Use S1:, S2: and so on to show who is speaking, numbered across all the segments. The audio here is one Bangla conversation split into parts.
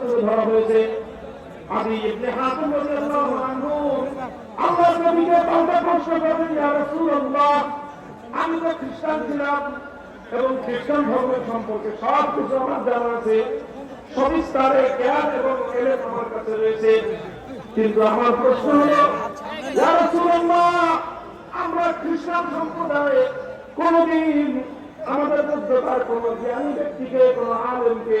S1: তুলে ধরা হয়েছে। আমি খ্রিস্টান ছিলাম এবং খ্রিস্টান ধর্ম সম্পর্কে সব কিছু আমার জানা আছে। সবিস্তারে জ্ঞান এবং আমার কাছে রয়েছে। কিন্তু আমার প্রশ্ন হলো, ইয়া আমরা খ্রিস্টান সম্প্রদায়ে কোনদিন আমাদের মধ্যকার কোন জ্ঞানী ব্যক্তিকে, কোন আলেমকে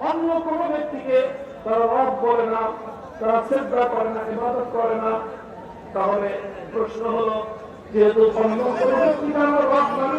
S1: অন্য কোন ব্যক্তিকে তারা রব বলে না, তারা শ্রদ্ধা করে না, ইবাদত করে না। তাহলে প্রশ্ন হলো, যেহেতু অন্য কোনো ব্যক্তি তারা রব মানি না